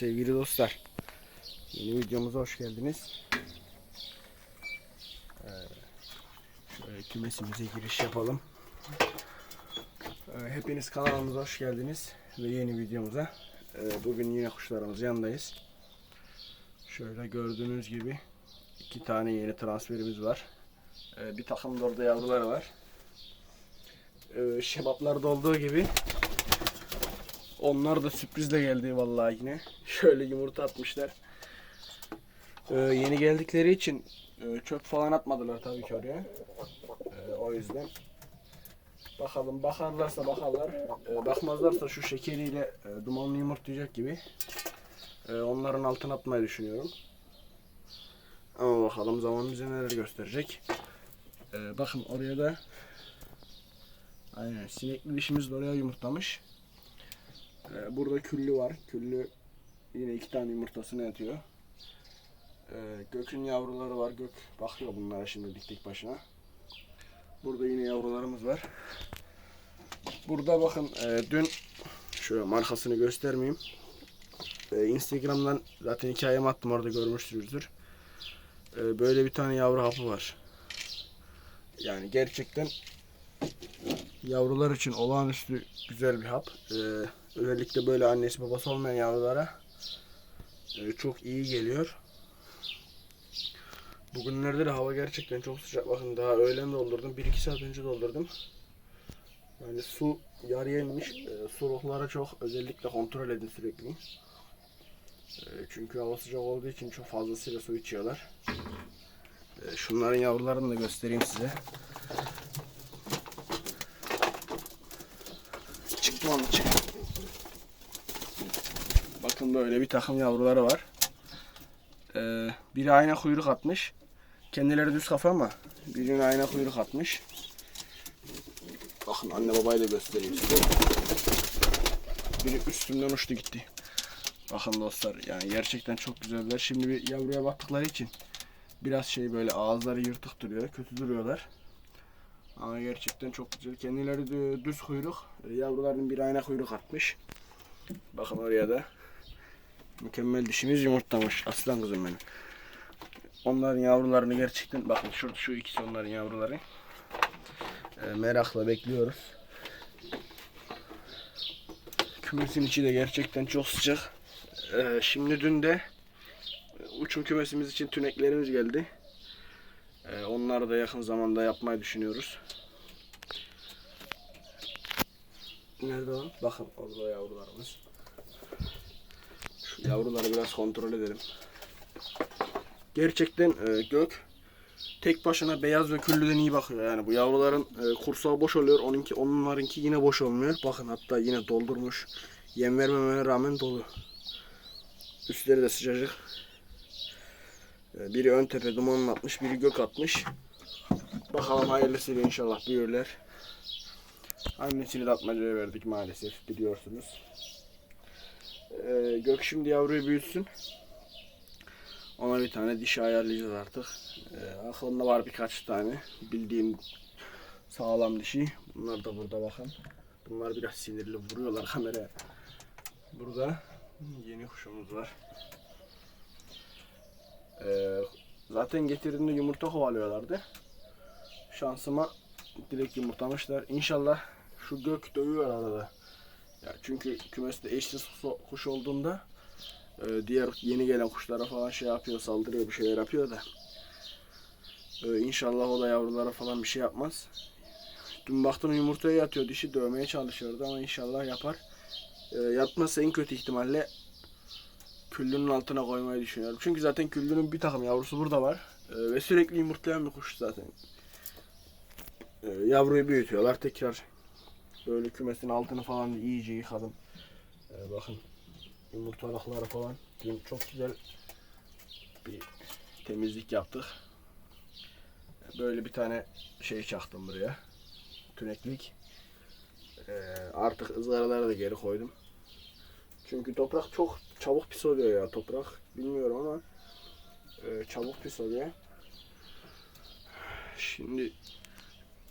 Sevgili dostlar, yeni videomuza hoş geldiniz. Ee, şöyle kümesimize giriş yapalım. Ee, hepiniz kanalımıza hoş geldiniz ve yeni videomuza. Ee, bugün yine kuşlarımız yanındayız. Şöyle gördüğünüz gibi iki tane yeni transferimiz var. Bir takım da orada yavruları var. Şebaplarda olduğu gibi onlar da sürprizle geldi vallahi yine. Şöyle yumurta atmışlar. Ee, yeni geldikleri için e, çöp falan atmadılar tabii ki oraya. Ee, o yüzden bakalım bakarlarsa bakarlar. Ee, bakmazlarsa şu şekeriyle e, dumanlı yumurtlayacak gibi. e, onların altına atmayı düşünüyorum. Ama bakalım zaman bize neler gösterecek. Ee, bakın oraya da Aynen sinekli dişimiz de oraya yumurtlamış. Ee, burada küllü var. Küllü yine iki tane yumurtasını yatıyor. Ee, Gök'ün yavruları var. Gök bakıyor bunlara şimdi dik dik başına. Burada yine yavrularımız var. Burada bakın e, dün şöyle markasını göstermeyeyim. E, Instagram'dan zaten hikayemi attım orada görmüşsünüzdür. E, böyle bir tane yavru hapı var. Yani gerçekten yavrular için olağanüstü güzel bir hap. Ee, özellikle böyle annesi babası olmayan yavrulara e, çok iyi geliyor. Bugünlerde de hava gerçekten çok sıcak. Bakın daha öğlen doldurdum. 1-2 saat önce doldurdum. Yani su yarıya inmiş. E, suluklara çok özellikle kontrol edin sürekli. E, çünkü hava sıcak olduğu için çok fazlasıyla su içiyorlar. E, şunların yavrularını da göstereyim size. Onu çık. Bakın böyle bir takım yavruları var. Ee, biri ayna kuyruk atmış. Kendileri düz kafa ama birinin ayna kuyruk atmış. Bakın anne babayı da göstereyim size. Biri üstümden uçtu gitti. Bakın dostlar yani gerçekten çok güzeller. Şimdi bir yavruya baktıkları için biraz şey böyle ağızları yırtık duruyor. Kötü duruyorlar. Ama gerçekten çok güzel. Kendileri de düz kuyruk. E, Yavruların bir ayna kuyruk atmış. Bakın oraya da. Mükemmel dişimiz yumurtlamış. Aslan kızım benim. Onların yavrularını gerçekten bakın şurada şu ikisi onların yavruları. E, merakla bekliyoruz. Kümesin içi de gerçekten çok sıcak. E, şimdi dün de uçum kümesimiz için tüneklerimiz geldi. Ee, onları da yakın zamanda yapmayı düşünüyoruz. Nerede o? Bakın orada yavrularımız. Şu yavruları biraz kontrol edelim. Gerçekten e, gök tek başına beyaz ve küllüden iyi bakıyor. Yani bu yavruların e, kursağı boş oluyor. Onunki, onlarınki yine boş olmuyor. Bakın hatta yine doldurmuş. Yem vermemene rağmen dolu. Üstleri de sıcacık. Ee, Biri ön tepe dumanını atmış, biri gök atmış. Bakalım hayırlısıyla inşallah büyürler. Annesini de atmacaya verdik maalesef biliyorsunuz. Ee, gök şimdi yavruyu büyütsün. Ona bir tane dişi ayarlayacağız artık. Ee, aklımda var birkaç tane bildiğim sağlam dişi. Bunlar da burada bakın. Bunlar biraz sinirli vuruyorlar kameraya. Burada yeni kuşumuz var. Ee, zaten getirdiğinde yumurta kovalıyorlardı. Şansıma direkt yumurtlamışlar. İnşallah şu gök dövüyor arada. Ya çünkü kümeste eşsiz kuş- olduğunda e, diğer yeni gelen kuşlara falan şey yapıyor, saldırıyor, bir şeyler yapıyor da. E, inşallah o da yavrulara falan bir şey yapmaz. Dün baktım yumurtaya yatıyor dişi dövmeye çalışıyordu ama inşallah yapar. E, en kötü ihtimalle küllünün altına koymayı düşünüyorum. Çünkü zaten küllünün bir takım yavrusu burada var. Ee, ve sürekli yumurtlayan bir kuş zaten. Ee, yavruyu büyütüyorlar. Tekrar böyle kümesin altını falan iyice yıkadım. Ee, bakın yumurtalıkları falan. Dün çok güzel bir temizlik yaptık. Böyle bir tane şey çaktım buraya. Tüneklik. Ee, artık ızgaraları da geri koydum. Çünkü toprak çok çabuk pis oluyor ya toprak. Bilmiyorum ama e, çabuk pis oluyor. Şimdi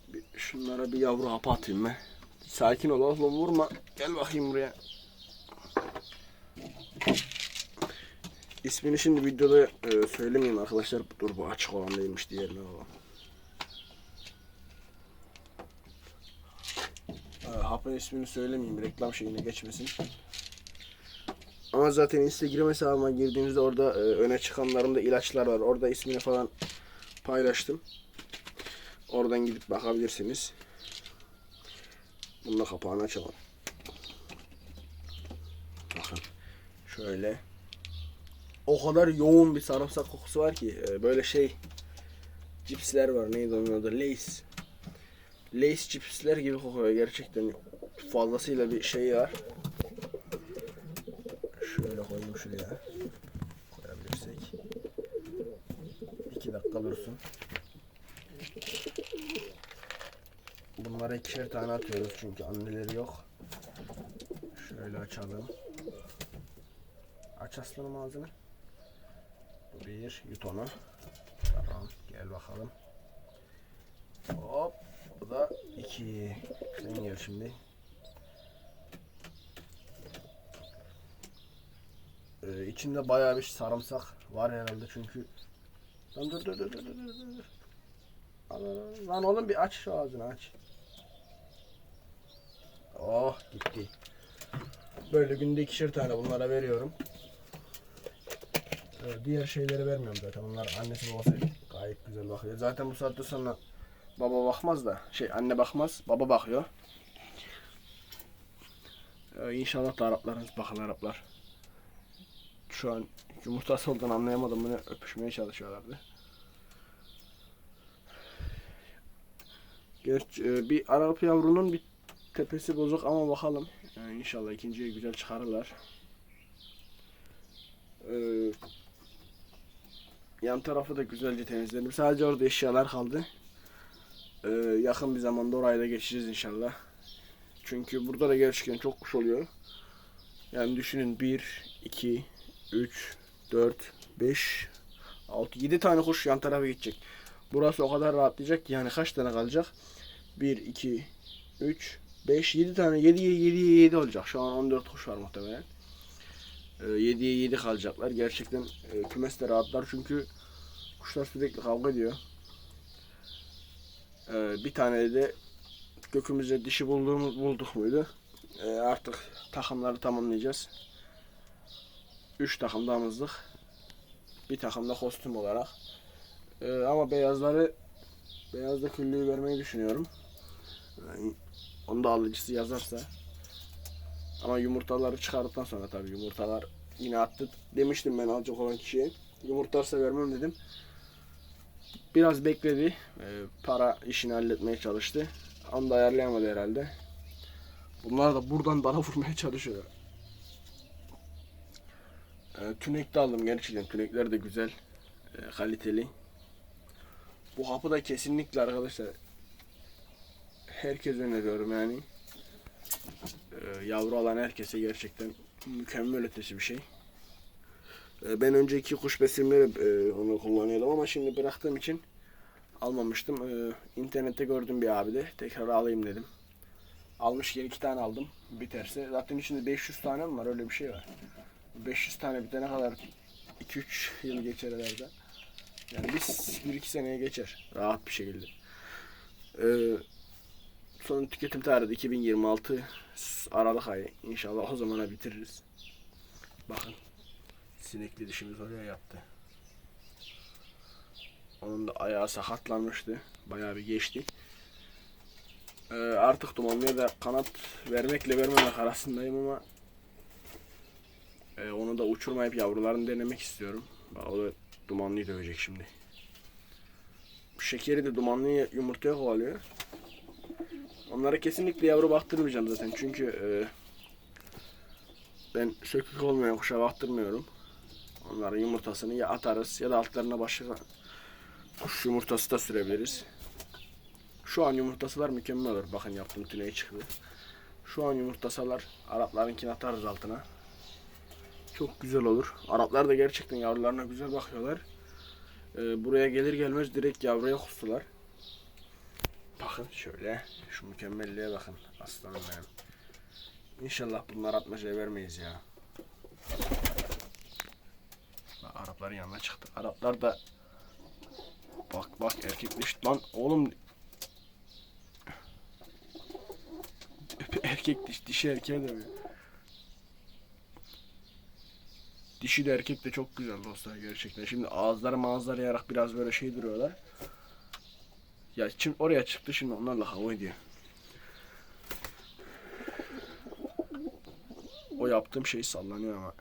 bir, şunlara bir yavru hap atayım ben. Sakin ol oğlum vurma. Gel bakayım buraya. ismini şimdi videoda e, söylemeyeyim arkadaşlar. Dur bu açık olan değilmiş diğerine o. E, hapın ismini söylemeyeyim reklam şeyine geçmesin. Ama zaten Instagram hesabıma girdiğinizde orada e, öne çıkanlarımda ilaçlar var. Orada ismini falan paylaştım. Oradan gidip bakabilirsiniz. Bunun da kapağını açalım. Bakın. Şöyle. O kadar yoğun bir sarımsak kokusu var ki e, böyle şey cipsler var neydi onun adı Lays. Lays cipsler gibi kokuyor gerçekten fazlasıyla bir şey var. Şöyle koyayım şuraya. Koyabilirsek. 2 dakika dursun. Bunlara ikişer tane atıyoruz çünkü anneleri yok. Şöyle açalım. Aç aslanım ağzını. Bir, yut onu. Tamam, gel bakalım. Hop, bu da iki. Sen gel şimdi. Ee, içinde bayağı bir sarımsak var herhalde çünkü. Lan dur dur dur dur dur. Lan oğlum bir aç şu ağzını aç. Oh gitti. Böyle günde ikişer tane bunlara veriyorum. Ee, diğer şeyleri vermiyorum zaten. Onlar annesi babası gayet güzel bakıyor. Zaten bu saatte sonra baba bakmaz da şey anne bakmaz baba bakıyor. Ee, inşallah da Araplarınız bakın Araplar. Şu an yumurtası olduğunu anlayamadım. Bunu öpüşmeye çalışıyorlardı. Gerçi e, bir Arap yavrunun bir tepesi bozuk ama bakalım. Yani inşallah ikinciye güzel çıkarırlar. Ee, yan tarafı da güzelce temizledim. Sadece orada eşyalar kaldı. Ee, yakın bir zamanda orayı da geçeceğiz inşallah. Çünkü burada da gerçekten çok kuş oluyor. Yani düşünün 1, 2, 3, 4, 5, 6, 7 tane kuş yan tarafa gidecek. Burası o kadar rahatlayacak ki yani kaç tane kalacak? 1, 2, 3, 5, 7 tane 7 7 7 olacak. Şu an 14 kuş var muhtemelen. Ee, 7'ye 7 kalacaklar. Gerçekten e, kümes de rahatlar çünkü kuşlar sürekli kavga ediyor. Ee, bir tane de gökümüzde dişi bulduğumuz bulduk muydu? Ee, artık takımları tamamlayacağız. 3 takım damızlık. Bir takım da kostüm olarak. Ee, ama beyazları beyazda küllüğü vermeyi düşünüyorum. Yani onu da alıcısı yazarsa. Ama yumurtaları çıkardıktan sonra tabii yumurtalar yine attı. Demiştim ben alacak olan kişiye. Yumurtarsa vermem dedim. Biraz bekledi. Ee, para işini halletmeye çalıştı. Onu da ayarlayamadı herhalde. Bunlar da buradan bana vurmaya çalışıyor. Ee, tünek de aldım gerçekten. Tünekler de güzel. Ee, kaliteli. Bu hapı da kesinlikle arkadaşlar herkes öneriyorum yani. Ee, yavru alan herkese gerçekten mükemmel ötesi bir şey. Ee, ben önceki kuş besimleri e, onu kullanıyordum ama şimdi bıraktığım için almamıştım. Ee, internette gördüm bir abi de tekrar alayım dedim. Almışken iki tane aldım. Biterse. Zaten içinde 500 tane mi var öyle bir şey var. 500 tane bitene kadar 2-3 yıl geçer herhalde. Yani biz 1-2 seneye geçer. Rahat bir şekilde. Ee, son tüketim tarihi de 2026 Aralık ayı. İnşallah o zamana bitiririz. Bakın. Sinekli dişimiz oraya yattı. Onun da ayağı sakatlanmıştı. Bayağı bir geçti. Ee, artık dumanlıya da kanat vermekle vermemek arasındayım ama e, onu da uçurmayıp yavrularını denemek istiyorum. O da dumanlıyı dövecek şimdi. Şekeri de dumanlıyı yumurtaya kovalıyor. Onlara kesinlikle yavru baktırmayacağım zaten çünkü e, ben sökük olmayan kuşa baktırmıyorum. Onların yumurtasını ya atarız ya da altlarına başka kuş yumurtası da sürebiliriz. Şu an yumurtasalar mükemmel olur. Bakın yaptığım tüneye çıktı. Şu an yumurtasalar Araplarınkini atarız altına. Çok güzel olur. Araplar da gerçekten yavrularına güzel bakıyorlar. Ee, buraya gelir gelmez direkt yavruya kustular. Bakın şöyle. Şu mükemmelliğe bakın. Aslanım benim. İnşallah bunlar atmacaya vermeyiz ya. Arapların yanına çıktı. Araplar da bak bak erkekleşti lan oğlum erkek diş, dişi erkeğe dövüyor. Dişi de erkek de çok güzel dostlar gerçekten. Şimdi ağızları mağızları yarak biraz böyle şey duruyorlar. Ya şimdi oraya çıktı şimdi onlarla hava ediyor. O yaptığım şey sallanıyor ama.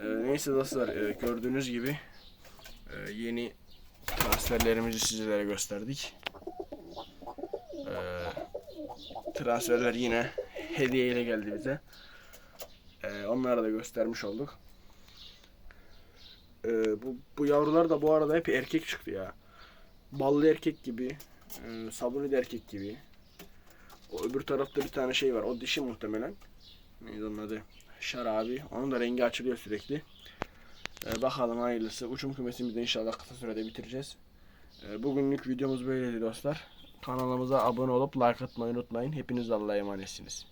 Ee, neyse dostlar e, gördüğünüz gibi e, yeni transferlerimizi sizlere gösterdik. Ee, transferler yine hediyeyle geldi bize. Ee, onları da göstermiş olduk. Ee, bu, bu yavrular da bu arada hep erkek çıktı ya. Ballı erkek gibi, e, sabuni de erkek gibi. O öbür tarafta bir tane şey var. O dişi muhtemelen. Neydi onun adı? Şarabi. Onun da rengi açılıyor sürekli. Ee, bakalım hayırlısı. Uçum kümesimizi inşallah kısa sürede bitireceğiz. Ee, bugünlük videomuz böyleydi dostlar. Kanalımıza abone olup like atmayı unutmayın. Hepiniz Allah'a emanetsiniz.